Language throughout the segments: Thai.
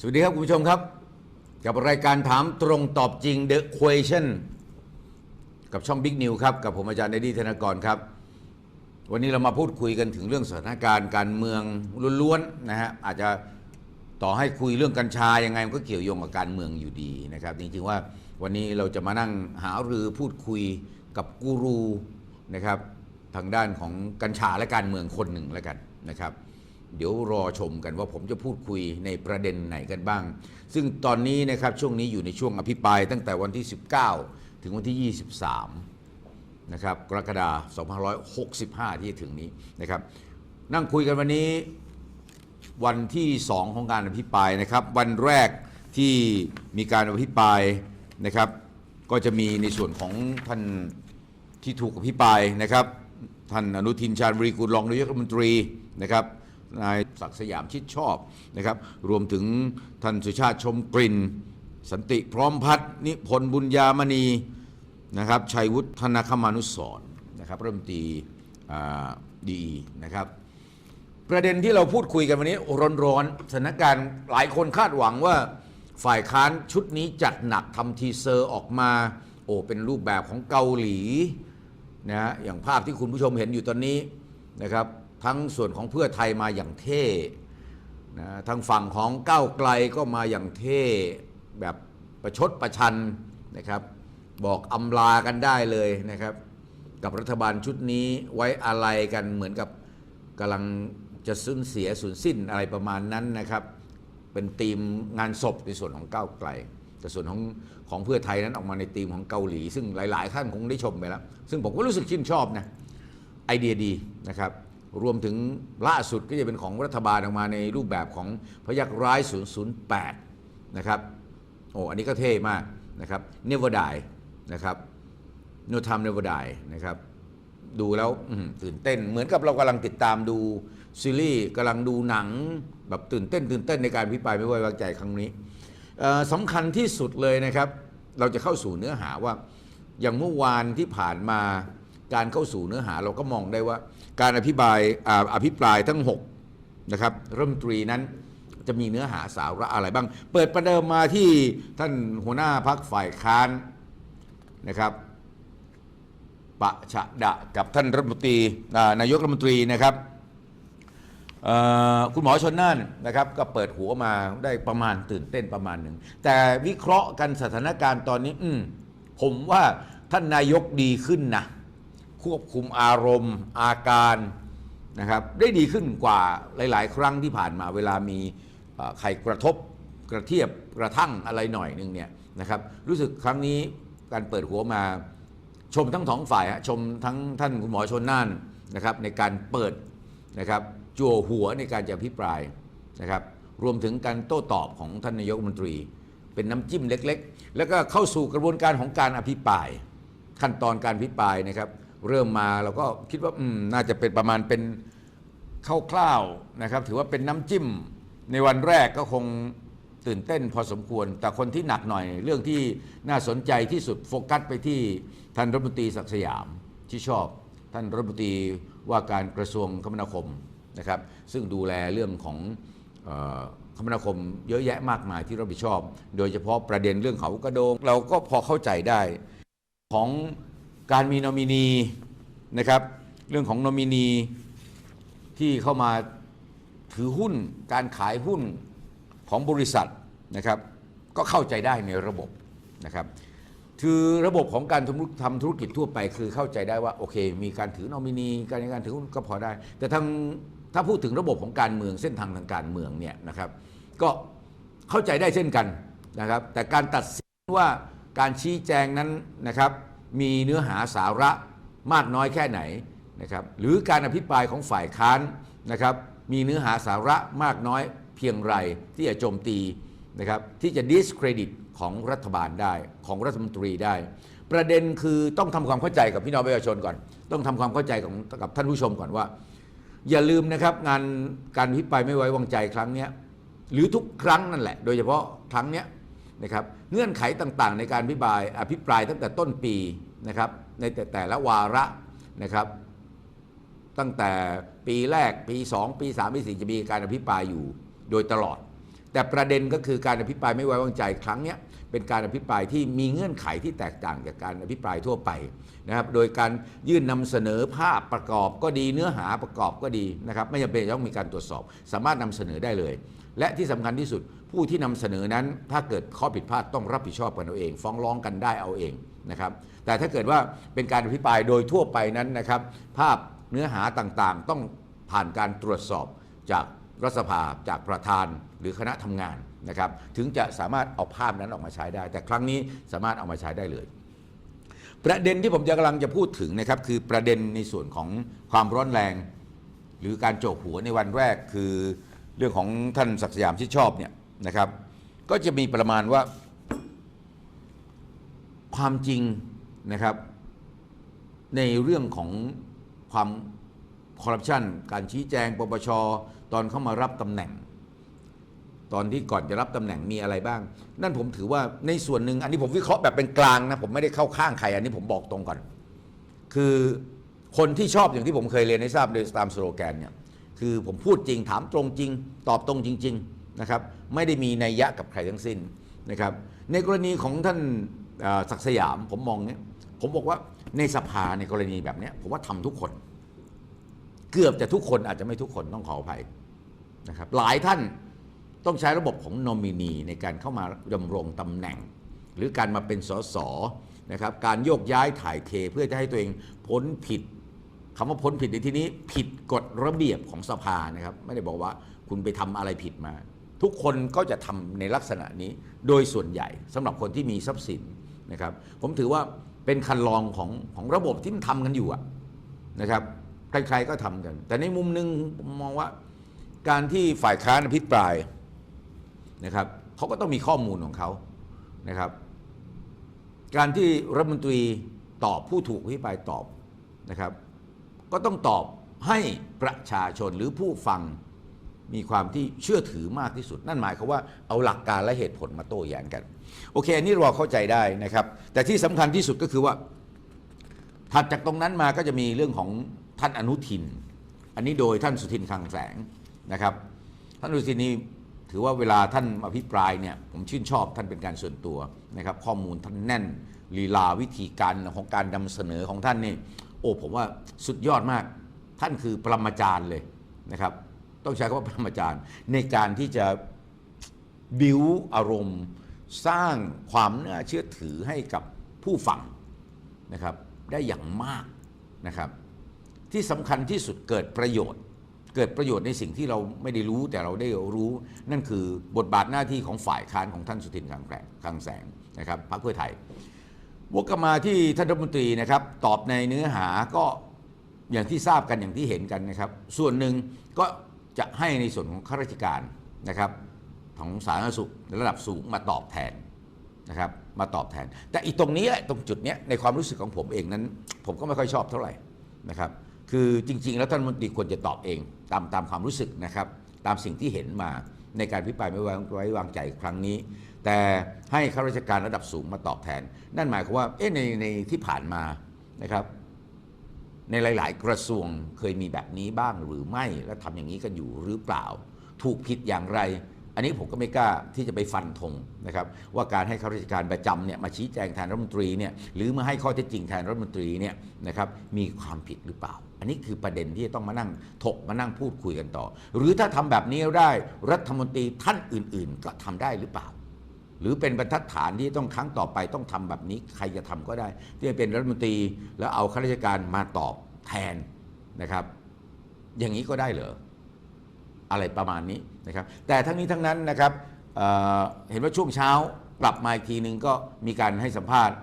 สวัสดีครับ คุณผู้ชมครับ กับรายการถามตรงตอบจริง The Question กับช่อง Big New ครับ กับผมอาจารย์เดดี้ธนกรครับ วันนี้เรามาพูดคุยกันถึงเรื่องสถานการณ์การเมืองล้วนๆนะฮะอาจจะ ต่อให้คุยเรื่องกัญชายังไงมันก็เกี่ยวโยงกับการเมืองอยู่ดีนะครับ จริงๆว่าวันนี้เราจะมานั่งหารือพูดคุยกับกูรูนะครับทางด้านของกัญชาและการเมืองคนหนึ่งแล้วกันนะครับ เดี๋ยวรอชมกันว่าผมจะพูดคุยในประเด็นไหนกันบ้าง ซึ่งตอนนี้นะครับช่วงนี้อยู่ในช่วงอภิปรายตั้งแต่วันที่ 19 ถึงวันที่ 23นะครับกรกฎาคม2565 ที่ถึงนี้นะครับ นั่งคุยกันวันนี้ วันที่ 2 ของการอภิปรายนะครับ วันแรกที่มีการอภิปรายนะครับ ก็จะมีในส่วนของท่านที่ถูกอภิปรายนะครับท่านอนุทินชาญบริกูลรองนายกรัฐมนตรีนะครับนายศักดิ์สยามชิดชอบนะครับ รวมถึงท่านสุชาติชมกลิ่น สันติพร้อมพัฒน์นิพนธ์บุญญามณีนะครับชัยวุฒิธนคมานุสรนะครับรัฐมนตรีดีนะครับ ประเด็นที่เราพูดคุยกันวันนี้ร้อนๆสถานการณ์หลายคนคาดหวังว่า ฝ่ายค้านชุดนี้จัดหนักทำทีเซอร์ออกมา โอ้เป็นรูปแบบของเกาหลีนะฮะอย่างภาพที่คุณผู้ชมเห็นอยู่ตอนนี้นะครับ ทั้งส่วนของเพื่อไทยมาอย่างเท่นะทางฝั่งของก้าวไกลก็มาอย่างเท่แบบประชดประชันนะครับ บอกอำลากันได้เลยนะครับ กับรัฐบาลชุดนี้ไว้อะไรกันเหมือนกับกำลัง จะสูญเสียสูญสิ้นอะไรประมาณนั้นนะครับ เป็นธีมงานศพในส่วนของก้าวไกล แต่ส่วนของของเพื่อไทยนั้นออกมาในธีมของเกาหลี ซึ่งหลาย ๆ ท่านคงได้ชมไปแล้ว ซึ่งผมก็รู้สึกชื่นชอบนะไอเดียดีนะครับ รวมถึงล่าสุดก็จะเป็นของรัฐบาลออกมาในรูปแบบของพยักร้าย 008 นะครับโอ้อันนี้ก็เท่มากนะครับ Never Die นะครับ No Time Never Die นะครับดูแล้วตื่นเต้นเหมือนกับเรากำลังติดตามดู ซีรีส์กำลังดูหนังแบบตื่นเต้น ตื่นเต้นในการพิปรายไม่ไว้วางใจครั้งนี้สำคัญที่สุดเลยนะครับ เราจะเข้าสู่เนื้อหาว่า อย่างเมื่อวานที่ผ่านมาการเข้าสู่เนื้อหาเราก็มองได้ว่า การอภิปรายออภิปรายทั้ง6นะครับรัฐมนตรีนั้นจะมีเนื้อหาสาระอะไรบ้าง เปิดประเดิมมาที่ท่านหัวหน้าพักฝ่ายค้านนะครับปะฉะดะกับท่านรัฐมนตรีนายกรัฐมนตรีนะครับ คุณหมอชนน่านนะครับก็เปิดหัวมาได้ประมาณตื่นเต้นประมาณหนึ่ง แต่วิเคราะห์กันสถานการณ์ตอนนี้ อืผมว่าท่านนายกดีขึ้นนะ ควบคุมอารมณ์ อาการนะครับ ได้ดีขึ้นกว่าหลาย ๆ ครั้งที่ผ่านมาเวลามีใครกระทบกระเทียบกระทั่งอะไรหน่อยหนึงเนี่ยนะครับรู้สึกครั้งนี้การเปิดหัวมาชมทั้งสองฝ่ายชมทั้งท่านคุณหมอชนน่านนะครับในการเปิดนะครับ จั่วหัวในการจะพิปรายนะครับ รวมถึงการโต้ตอบของท่านนายกรัฐมนตรี เป็นน้ำจิ้มเล็ก ๆ แล้วก็เข้าสู่กระบวนการของการอภิปราย ขั้นตอนการอภิปรายนะครับ เริ่มมาเราก็คิดว่าอืมน่าจะเป็นประมาณเป็นคร่าวๆนะครับ ถือว่าเป็นน้ำจิ้มในวันแรกก็คงตื่นเต้นพอสมควร แต่คนที่หนักหน่อย เรื่องที่น่าสนใจที่สุดโฟกัสไปที่ท่านรัฐมนตรีศักดิ์สยามที่ชอบ ท่านรัฐมนตรีว่าการกระทรวงคมนาคม นะครับซึ่งดูแลเรื่องของออคมนาคมเยอะแยะมากมายที่รับผิดชอบ โดยเฉพาะประเด็นเรื่องเขากระโดง เราก็พอเข้าใจได้ของการมีนอมินีนะครับเรื่องของนอมินีที่เข้ามาถือหุ้นการขายหุ้นของบริษัทนะครับก็เข้าใจได้ในระบบนะครับคือระบบของการทำธุทำธุรกิจทั่วไปคือเข้าใจได้ว่าโอเค มีการถือนอมินี การในการถือหุ้นก็พอได้ แต่ทาง ถ้าพูดถึงระบบของการเมืองเส้นทางทางการเมืองเนี่ยนะครับก็เข้าใจได้เช่นกันนะครับ แต่การตัดสินว่าการชี้แจงนั้นนะครับ มีเนื้อหาสาระมากน้อยแค่ไหนนะครับ หรือการอภิปรายของฝ่ายค้านนะครับ มีเนื้อหาสาระมากน้อยเพียงไรที่จะโจมตีนะครับที่จะ discredit ของรัฐบาลได้ของรัฐมนตรีได้ ประเด็นคือต้องทำความเข้าใจกับพี่น้องประชาชนก่อน ต้องทำความเข้าใจของกับท่านผู้ชมก่อนว่า อย่าลืมนะครับงานการพิปรายไม่ไว้วางใจครั้งนี้หรือทุกครั้งนั่นแหละ โดยเฉพาะครั้งนี้นะครับเงื่อนไขต่างๆ ในการอภิปรายอภิปรายตั้งแต่ต้นปีนะครับในแต่แต่ละวาระนะครับ ตั้งแต่ปีแรกปี 2 ปี 3 ปี4จะมีการอภิปรายอยู่โดยตลอด แต่ประเด็นก็คือการอภิปรายไม่ไว้วางใจครั้งนี้ เป็นการอภิปรายที่มีเงื่อนไขที่แตกต่างจากการอภิปรายทั่วไปนะครับ โดยการยื่นนำเสนอภาพประกอบก็ดีเนื้อหาประกอบก็ดีนะครับ ไม่จำเป็นจะต้องมีการตรวจสอบ สามารถนำเสนอได้เลย และที่สำคัญที่สุดผู้ที่นำเสนอนั้น ถ้าเกิดข้อผิดพลาดต้องรับผิดชอบกันเอาเอง ฟ้องร้องกันได้เอาเองนะครับ แต่ถ้าเกิดว่าเป็นการอภิปรายโดยทั่วไปนั้นนะครับ ภาพเนื้อหาต่างๆ ต้องผ่านการตรวจสอบจาก รัฐสภาจากประธานหรือคณะทำงานนะครับถึงจะสามารถเอาภาพนั้นออกมาใช้ได้ แต่ครั้งนี้สามารถเอามาใช้ได้เลย ประเด็นที่ผมจะกำลังจะพูดถึงนะครับคือประเด็นในส่วนของความร้อนแรง หรือการโจกหัวในวันแรกคือเรื่องของท่านศักดิ์สยามที่ชอบเนี่ยนะครับก็จะมีประมาณว่าความจริงนะครับในเรื่องของความ คอร์รัปชันการชี้แจงปปชตอนเข้ามารับตำแหน่ง ตอนที่ก่อนจะรับตำแหน่งมีอะไรบ้าง นั่นผมถือว่าในส่วนหนึ่งอันนี้ผมวิเคราะห์แบบเป็นกลางนะผมไม่ได้เข้าข้างใครอันนี้ผมบอกตรงก่อน คือคนที่ชอบอย่างที่ผมเคยเรียนให้ทราบโดยตามสโลแกนเนี่ยคือผมพูดจริงถามตรงจริง ตอบตรงจริงๆนะครับไม่ได้มีนัยยะกับใครทั้งสิ้นนะครับในกรณีของท่านศักดิ์สยามผมมองเนี่ยผมบอกว่าในสภาในกรณีแบบนี้ผมว่าทำทุกคน เกือบจะทุกคนอาจจะไม่ทุกคนต้องขออภัยนะครับหลายท่านต้องใช้ระบบของนอมินีในการเข้ามาดำรงตำแหน่ง หรือการมาเป็นสสนะครับการโยกย้ายถ่ายเทเพื่อจะให้ตัวเองพ้นผิดคำว่าพ้นผิดในที่นี้ผิดกฎระเบียบของสภานะครับ ไม่ได้บอกว่าคุณไปทำอะไรผิดมา ทุกคนก็จะทำในลักษณะนี้โดยส่วนใหญ่สำหรับคนที่มีทรัพย์สินนะครับ ผมถือว่าเป็นคันลองของของระบบที่มันทำกันอยู่อะนะครับ ใครๆก็ทำกัน แต่ในมุมหนึ่งมองว่าการที่ฝ่ายค้านอภิปรายนะครับเขาก็ต้องมีข้อมูลของเขานะครับ การที่รัฐมนตรีตอบผู้ถูกอภิปรายตอบนะครับ ก็ต้องตอบให้ประชาชนหรือผู้ฟังมีความที่เชื่อถือมากที่สุด นั่นหมายความว่าเอาหลักการและเหตุผลมาโต้แย้งกัน โอเคอันนี้เราเข้าใจได้นะครับ แต่ที่สำคัญที่สุดก็คือว่า ถัดจากตรงนั้นมาก็จะมีเรื่องของ ท่านอนุทิน อันนี้โดยท่านสุทินคลังแสงนะครับ ท่านอนุทินนี่ถือว่าเวลาท่านอภิปรายเนี่ยผมชื่นชอบท่านเป็นการส่วนตัวนะครับ ข้อมูลท่านแน่นลีลาวิธีการของการนำเสนอของท่านนี่โอ้ผมว่าสุดยอดมาก ท่านคือปรมาจารย์เลยนะครับ ต้องใช้คำว่าปรมาจารย์ในการที่จะบิวอารมณ์ สร้างความน่าเชื่อถือให้กับผู้ฟังนะครับ ได้อย่างมากนะครับ ที่สำคัญที่สุดเกิดประโยชน์ เกิดประโยชน์ในสิ่งที่เราไม่ได้รู้แต่เราได้รู้ นั่นคือบทบาทหน้าที่ของฝ่ายค้านของท่านสุทินคลังแสงคลังแสงนะครับพรรคเพื่อไทยวกกลับมาที่ท่านรัฐมนตรีนะครับ ตอบในเนื้อหาก็อย่างที่ทราบกันอย่างที่เห็นกันนะครับ ส่วนหนึ่งก็จะให้ในส่วนของข้าราชการนะครับของสาธารณสุขในระดับสูงมาตอบแทนนะครับมาตอบแทน แต่อีตรงนี้ตรงจุดนี้ในความรู้สึกของผมเองนั้น ผมก็ไม่ค่อยชอบเท่าไหร่นะครับ คือจริง ๆ แล้วท่านรัฐมนตรีควรจะตอบเองตามตามความรู้สึกนะครับ ตามสิ่งที่เห็นมาในการพิปรายไม่ไว้ไว้วางใจครั้งนี้ แต่ให้ข้าราชการระดับสูงมาตอบแทน นั่นหมายความว่าเอ๊ะในในที่ผ่านมานะครับ ในหลาย ๆ กระทรวงเคยมีแบบนี้บ้างหรือไม่และทำอย่างนี้กันอยู่หรือเปล่า ถูกผิดอย่างไร อันนี้ผมก็ไม่กล้าที่จะไปฟันธงนะครับ ว่าการให้ข้าราชการประจำเนี่ยมาชี้แจงแทนรัฐมนตรีเนี่ยหรือมาให้ข้อเท็จจริงแทนรัฐมนตรีเนี่ยนะครับมีความผิดหรือเปล่า อันนี้คือประเด็นที่จะต้องมานั่งถกมานั่งพูดคุยกันต่อ หรือถ้าทำแบบนี้ได้รัฐมนตรีท่านอื่น ๆ ก็ทำได้หรือเปล่า หรือเป็นบรรทัดฐานที่ต้องครั้งต่อไปต้องทำแบบนี้ ใครจะทำก็ได้ที่จะเป็นรัฐมนตรีแล้วเอาข้าราชการมาตอบแทนนะครับ อย่างนี้ก็ได้เหรออะไรประมาณนี้นะครับ แต่ทั้งนี้ทั้งนั้นนะครับเเห็นว่าช่วงเช้ากลับมาอีกทีหนึ่งก็มีการให้สัมภาษณ์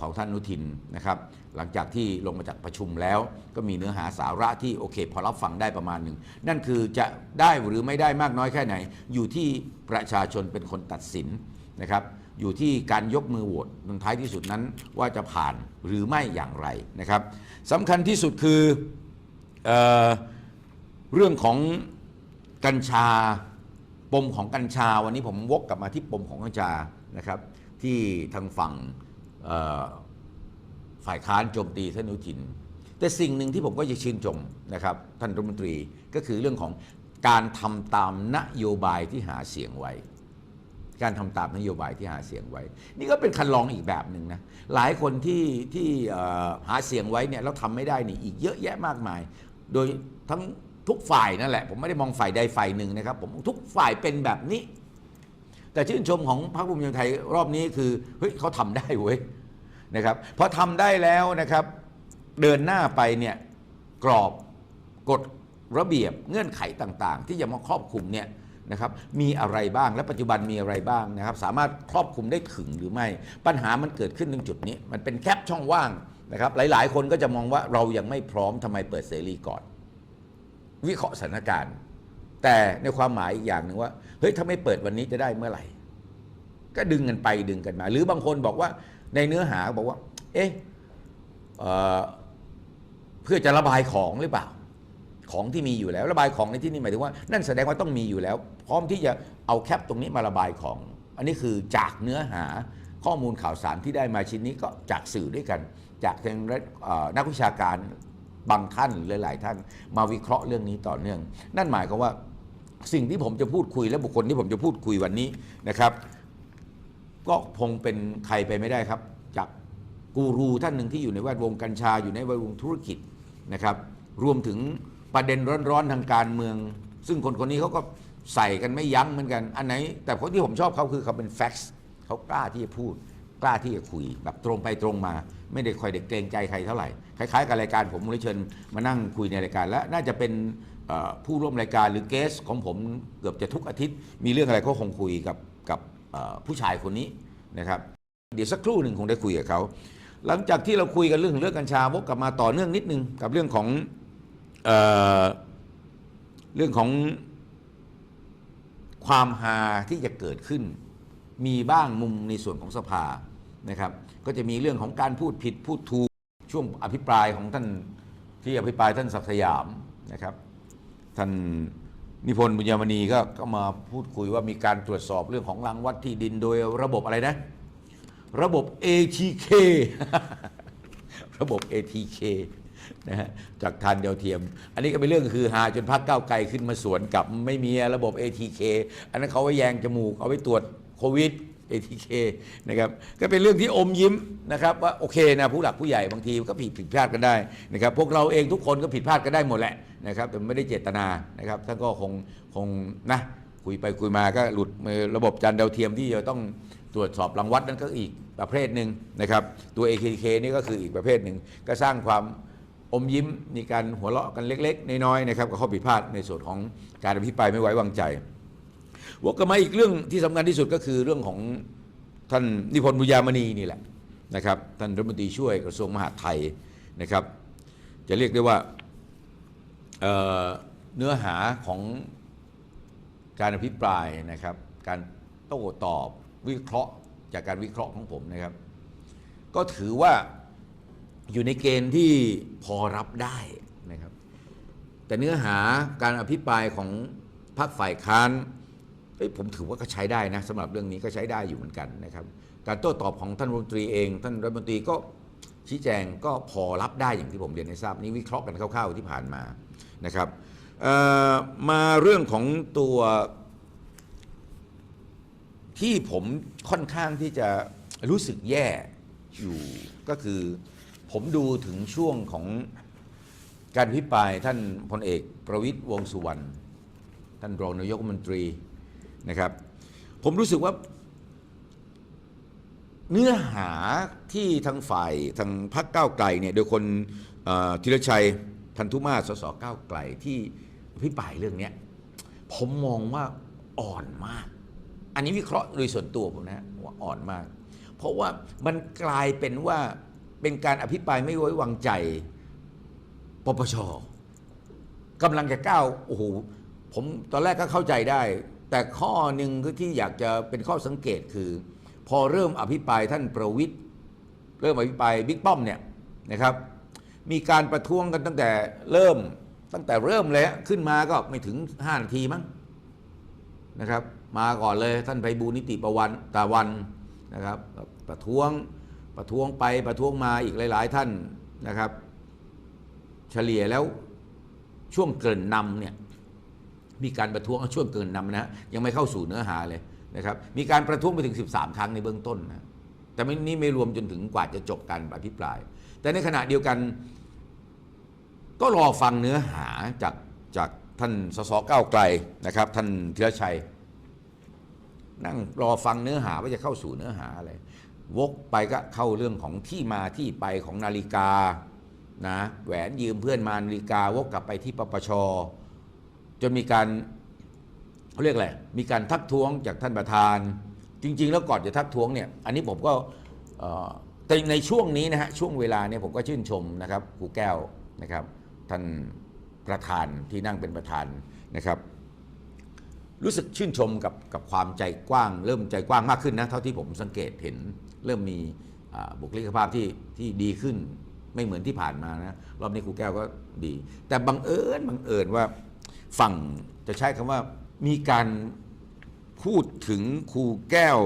ของท่านนุทินนะครับ หลังจากที่ลงมาจากประชุมแล้ว ก็มีเนื้อหาสาระที่โอเค พอรับฟังได้ประมาณหนึ่ง นั่นคือจะได้หรือไม่ได้มากน้อยแค่ไหน อยู่ที่ประชาชนเป็นคนตัดสินนะครับอยู่ที่การยกมือโหวตในท้ายที่สุดนั้นว่าจะผ่านหรือไม่อย่างไรนะครับสำคัญที่สุดคือเออเรื่องของกัญชาปมของกัญชาวันนี้ผมวกกลับมาที่ปมของกัญชานะครับ ที่ทางฝั่ง ฝ่ายค้านโจมตีท่านอนุทิน แต่สิ่งหนึ่งที่ผมก็จะชื่นชมนะครับ ท่านรัฐมนตรีก็คือเรื่องของการทำตามนโยบายที่หาเสียงไว้ การทำตามนโยบายที่หาเสียงไว้ นี่ก็เป็นคันลองอีกแบบหนึ่งนะหลายคนที่ที่หาเสียงไว้เนี่ยแล้วทำไม่ได้นี่อีกเยอะแยะมากมาย โดยทั้งทุกฝ่ายนั่นแหละ ผมไม่ได้มองฝ่ายใดฝ่ายหนึ่งนะครับ ผมทุกฝ่ายเป็นแบบนี้ แต่ชื่นชมของพรรคภูมิใจไทยรอบนี้คือเฮ้ยเขาทำได้เว้ยนะครับพอทำได้แล้วนะครับเดินหน้าไปเนี่ยกรอบกฎระเบียบเงื่อนไขต่างๆ ที่จะมาครอบคลุมเนี่ยนะครับมีอะไรบ้างและปัจจุบันมีอะไรบ้างนะครับ สามารถครอบคลุมได้ถึงหรือไม่ ปัญหามันเกิดขึ้นตรงจุดนี้ มันเป็นแคบช่องว่างนะครับ หลายๆ คนก็จะมองว่าเรายังไม่พร้อมทำไมเปิดเสรีก่อน วิเคราะห์สถานการณ์ แต่ในความหมายอีกอย่างหนึ่งว่า เฮ้ยถ้าไม่เปิดวันนี้จะได้เมื่อไหร่ ก็ดึงกันไปดึงกันมา หรือบางคนบอกว่าในเนื้อหาบอกว่า เอ๊ะเพื่อจะระบายของหรือเปล่า ของที่มีอยู่แล้วระบายของในที่นี้หมายถึงว่า นั่นแสดงว่าต้องมีอยู่แล้ว พร้อมที่จะเอาแคปตรงนี้มาระบายของ อันนี้คือจากเนื้อหาข้อมูลข่าวสารที่ได้มาชิ้นนี้ก็จากสื่อด้วยกัน จากทางนักวิชาการบางท่านหรือหลาย ๆ ท่านมาวิเคราะห์เรื่องนี้ต่อเนื่อง นั่นหมายความว่า สิ่งที่ผมจะพูดคุยและบุคคลที่ผมจะพูดคุยวันนี้นะครับ ก็คงเป็นใครไปไม่ได้ครับ จากกูรูท่านหนึ่งที่อยู่ในแวดวงกัญชา อยู่ในแวดวงธุรกิจนะครับ รวมถึงประเด็นร้อนๆทางการเมือง ซึ่งคนคนนี้เขาก็ใส่กันไม่ยั้งเหมือนกัน อันไหน แต่คนที่ผมชอบเขาคือเขาเป็นแฟกซ์เขากล้าที่จะพูด กล้าที่จะคุย แบบตรงไปตรงมา ไม่ได้คอยเด็กเกรงใจใครเท่าไหร่ คล้ายๆ กับรายการผมเลยเชิญมานั่งคุยในรายการและน่าจะเป็น ผู้ร่วมรายการหรือเกสของผมเกือบจะทุกอาทิตย์ มีเรื่องอะไรก็คงคุยกับกับผู้ชายคนนี้นะครับ เดี๋ยวสักครู่หนึ่งคงได้คุยกับเขา หลังจากที่เราคุยกันเรื่องเรื่องกัญชาวกกลับมาต่อเนื่องนิดนึงกับเรื่องของเออเรื่องของความฮาที่จะเกิดขึ้น มีบ้างมุมในส่วนของสภานะครับ ก็จะมีเรื่องของการพูดผิดพูดถูกช่วงอภิปรายของท่านที่อภิปรายท่านศักดิ์สยามนะครับ ท่านนิพนธ์บุญยมณีก็ก็มาพูดคุยว่ามีการตรวจสอบเรื่องของรังวัดที่ดินโดยระบบอะไรนะ ระบบ ATK ระบบ ATK นะฮะจากทานเดียวเทียม อันนี้ก็เป็นเรื่องคือฮาจนพักเก้าไกลขึ้นมาสวนกับไม่มีระบบ ATK อันนั้นเขาไว้แยงจมูกเอาไว้ตรวจโควิด ATK นะครับก็เป็นเรื่องที่อมยิ้มนะครับว่าโอเคนะผู้หลักผู้ใหญ่บางทีก็ผิดผิดพลาดกันได้นะครับพวกเราเองทุกคนก็ผิดพลาดกันได้หมดแหละนะครับแต่ไม่ได้เจตนานะครับท่านก็คงคงนะคุยไปคุยมาก็หลุดมือระบบจานดาวเทียมที่จะต้องตรวจสอบรังวัดนั่นก็อีกประเภทหนึ่งนะครับตัว ATK นี่ก็คืออีกประเภทหนึ่งก็สร้างความอมยิ้มมีการหัวเราะกันเล็ก ๆ น้อยๆนะครับกับข้อผิดพลาดในส่วนของการอภิปรายไม่ไว้วางใจ วกกันมาอีกเรื่องที่สำคัญที่สุดก็คือเรื่องของท่านนิพนธ์บุญยามณีนี่แหละนะครับท่านรัฐมนตรีช่วยกระทรวงมหาดไทยนะครับ จะเรียกได้ว่าเเนื้อหาของการอภิปรายนะครับ การโต้ตอบวิเคราะห์จากการวิเคราะห์ของผมนะครับ ก็ถือว่าอยู่ในเกณฑ์ที่พอรับได้นะครับ แต่เนื้อหาการอภิปรายของพรรคฝ่ายค้าน เอ้ยผมถือว่าก็ใช้ได้นะสำหรับเรื่องนี้ก็ใช้ได้อยู่เหมือนกันนะครับ การโต้ตอบของท่านรัฐมนตรีเอง ท่านรัฐมนตรีก็ชี้แจงก็พอรับได้อย่างที่ผมเรียนให้ทราบนี่วิเคราะห์กันคร่าวๆที่ผ่านมานะครับมาเรื่องของตัวที่ผมค่อนข้างที่จะรู้สึกแย่อยู่ก็คือผมดูถึงช่วงของการพิปรายท่านพลเอกประวิตยวงสุวรรณท่านรองนายกรัฐมนตรี นะครับ ผมรู้สึกว่า เนื้อหาที่ทางฝ่ายทางพรรคก้าวไกลเนี่ยโดยคนธีรชัยพันธุมาศสสก้าวไกลที่พิปรายเรื่องเนี้ยผมมองว่าอ่อนมาก อันนี้วิเคราะห์โดยส่วนตัวผมนะว่าอ่อนมาก เพราะว่ามันกลายเป็นว่าเป็นการอภิปรายไม่ไว้วางใจปปชกำลังจะก้าวโอ้โหผมตอนแรกก็เข้าใจได้ แต่ข้อหนึ่งที่อยากจะเป็นข้อสังเกตคือ พอเริ่มอภิปรายท่านประวิทย์เริ่มอภิปรายบิ๊กป้อมเนี่ยนะครับมีการประท้วงกันตั้งแต่เริ่มตั้งแต่เริ่มเลยขึ้นมาก็ไม่ถึง5นาทีมั้งนะครับมาก่อนเลยท่านไพบูลนิติประวันตาวันนะครับ ประท้วงประท้วงไปประท้วงมาอีกหลาย ๆ ท่านนะครับ เฉลี่ยแล้วช่วงเกริ่นนำเนี่ย มีการประท้วงช่วงเกินนำนะยังไม่เข้าสู่เนื้อหาเลยนะครับมีการประท้วงไปถึง 13 ครั้งในเบื้องต้นนะแต่ไม่นี่ไม่รวมจนถึงกว่าจะจบการอภิปราย แต่ในขณะเดียวกัน ก็รอฟังเนื้อหาจากจากท่านสสก้าวไกลนะครับ ท่านธีรชัย นั่งรอฟังเนื้อหาว่าจะเข้าสู่เนื้อหาอะไรวกไปก็เข้าเรื่องของที่มาที่ไปของนาฬิกานะแหวนยืมเพื่อนมานาฬิกาวกกลับไปที่ปปช จนมีการเขาเรียกอะไรมีการทักท้วงจากท่านประธาน จริง ๆ แล้วก่อนจะทักท้วงเนี่ยอันนี้ผมก็แต่ในช่วงนี้นะฮะช่วงเวลาเนี่ยผมก็ชื่นชมนะครับครูแก้วนะครับท่านประธานที่นั่งเป็นประธานนะครับ รู้สึกชื่นชมกับกับความใจกว้าง เริ่มใจกว้างมากขึ้นนะเท่าที่ผมสังเกตเห็น เริ่มมีบุคลิกภาพที่ที่ดีขึ้นไม่เหมือนที่ผ่านมานะรอบนี้ครูแก้วก็ดี แต่บังเอิญบังเอิญว่า ฝั่งจะใช้คำว่ามีการพูดถึงครูแก้ว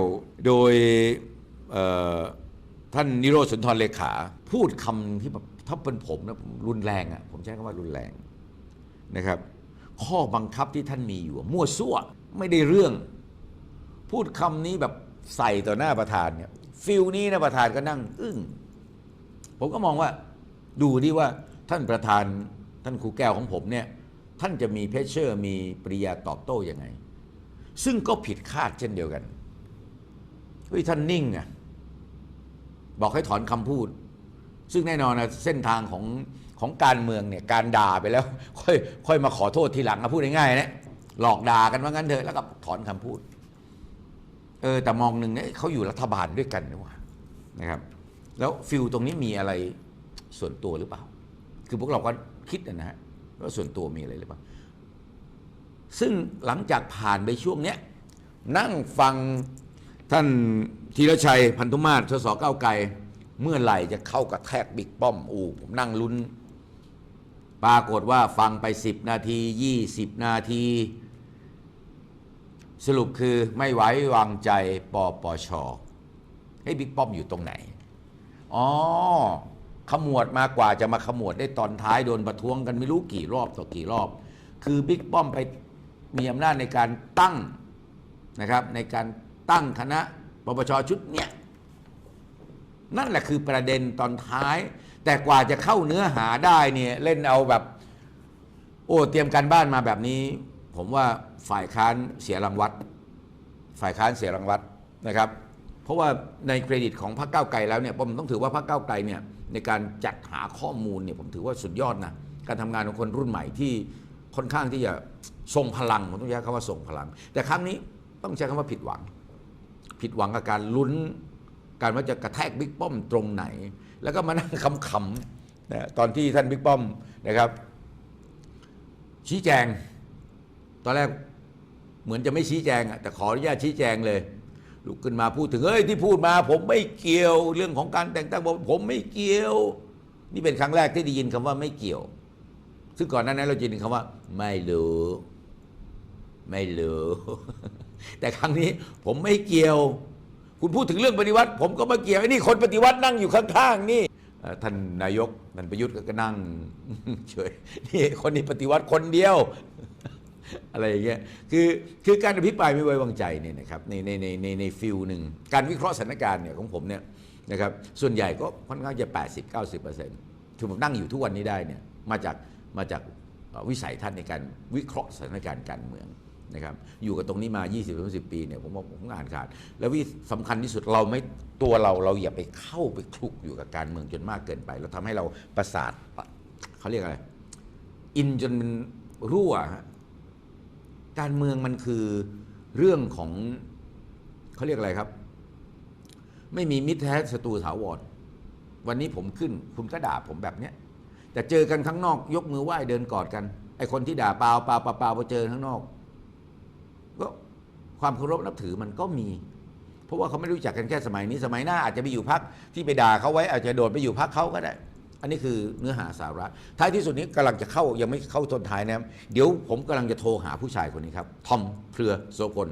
โดยท่านนิโรธสุนทรเลขา พูดคำที่แบบถ้าเป็นผมนะผมรุนแรงอะผมใช้คำว่ารุนแรงนะครับ ข้อบังคับที่ท่านมีอยู่ มั่วซั่วไม่ได้เรื่อง พูดคำนี้แบบใส่ต่อหน้าประธานเนี่ยฟิลนี้นะประธานก็นั่ง อึ้งผมก็มองว่า ดูดิว่าท่านประธานท่านครูแก้วของผมเนี่ย ท่านจะมีเพชเชอร์มีปริยาตอบโต้ยังไง ซึ่งก็ผิดคาดเช่นเดียวกันเฮ้ยท่านนิ่งอะบอกให้ถอนคำพูด ซึ่งแน่นอนนะเส้นทางของของการเมืองเนี่ยการด่าไปแล้ว ค่อยค่อยมาขอโทษทีหลังนะพูดง่ายๆนะหลอกด่ากันว่างั้นเถอะแล้วก็ถอนคำพูด เออแต่มองหนึ่งเนี่ยเขาอยู่รัฐบาลด้วยกันนี่ว่านะครับ แล้วฟิลตรงนี้มีอะไรส่วนตัวหรือเปล่า คือพวกเราก็คิดนะฮะ ว่าส่วนตัวมีอะไรหรือเปล่าซึ่งหลังจากผ่านไปช่วงเนี้ยนั่งฟังท่านธีรชัยพันธุมาศสสก้าวไกล เมื่อไหร่จะเข้ากระแทกบิ๊กป้อมอูผมนั่งลุ้น ปรากฏว่าฟังไป 10 นาที 20 นาที สรุปคือไม่ไว้วางใจปปชให้บิ๊กป้อมอยู่ตรงไหน อ๋อ ขมวดมากกว่าจะมาขมวดได้ตอนท้ายโดนประท้วงกันไม่รู้กี่รอบต่อกี่รอบ คือบิ๊กป้อมไปมีอำนาจในการตั้งนะครับ ในการตั้งคณะปปชชุดเนี้ยนั่นแหละคือประเด็นตอนท้าย แต่กว่าจะเข้าเนื้อหาได้เนี่ยเล่นเอาแบบ โอ้เตรียมการบ้านมาแบบนี้ ผมว่าฝ่ายค้านเสียรางวัลฝ่ายค้านเสียรางวัลนะครับ เพราะว่าในเครดิตของพรรคก้าวไกลแล้วเนี่ยผมต้องถือว่าพรรคก้าวไกลเนี่ย ในการจัดหาข้อมูลเนี่ยผมถือว่าสุดยอดนะการทำงานของคนรุ่นใหม่ที่ค่อนข้างที่จะทรงพลังผมต้องใช้คำว่าทรงพลัง แต่ครั้งนี้ต้องใช้คำว่าผิดหวัง ผิดหวังกับการลุ้น การว่าจะกระแทกบิ๊กป้อมตรงไหน แล้วก็มานั่งคำๆนะตอนที่ท่านบิ๊กป้อมนะครับ ชี้แจง ตอนแรกเหมือนจะไม่ชี้แจงอะแต่ขออนุญาตชี้แจงเลย ลุกขึ้นมาพูดถึงเฮ้ยที่พูดมา ผมไม่เกี่ยวเรื่องของการแต่งตั้งบอกผมไม่เกี่ยว นี่เป็นครั้งแรกที่ได้ยินคำว่าไม่เกี่ยว ซึ่งก่อนหน้านั้นเราจะได้ยินคำว่า ไม่รู้ ไม่รู้ แต่ครั้งนี้ผมไม่เกี่ยว คุณพูดถึงเรื่องปฏิวัติ ผมก็มาเกี่ยวไอ้นี่คนปฏิวัตินั่งอยู่ข้างๆนี่ท่านนายกท่านประยุทธ์ก็นั่งเฉยนี่คนนี้ปฏิวัติคนเดียว อะไรอย่างเงี้ยคือคือการอภิปรายไม่ไว้วางใจเนี่ยนะครับในในในในในฟิลหนึ่งการวิเคราะห์สถานการณ์เนี่ยของผมเนี่ยนะครับส่วนใหญ่ก็ค่อนข้างจะ 80 90เปอร์เซ็นต์ที่ผมนั่งอยู่ทุกวันนี้ได้เนี่ยมาจากมาจากวิสัยทัศน์ในการวิเคราะห์สถานการณ์การเมืองนะครับอยู่กับตรงนี้มา 20-30 ปีเนี่ยผมว่าผมอ่านขาด แล้ววิสำคัญที่สุดเราไม่ตัวเราเราอย่าไปเข้าไปคลุกอยู่กับการเมืองจนมากเกินไป เราทำให้เราประสาทเขาเรียกอะไร อินจนมันรั่วฮะ การเมืองมันคือเรื่องของเขาเรียกอะไรครับ ไม่มีมิตรแท้ศัตรูถาวรวันนี้ผมขึ้น คุณก็ด่าผมแบบเนี้ยแต่เจอกันข้างนอกยกมือไหว้เดินกอดกัน ไอคนที่ด่าเปล่าเปล่าเปล่าเปล่าพอเจอข้างนอก ก็ความเคารพนับถือมันก็มี เพราะว่าเขาไม่รู้จักกันแค่สมัยนี้สมัยหน้าอาจจะไปอยู่พักที่ไปด่าเขาไว้อาจจะโดดไปอยู่พักเขาก็ได้ นนี้คือเนื้อหาสาระ ท้ายที่สุดนี้กำลังจะเข้ายังไม่เข้าตอนท้ายนะครับเดี๋ยวผมกำลังจะโทรหาผู้ชายคนนี้ครับทอมเพลือโสพล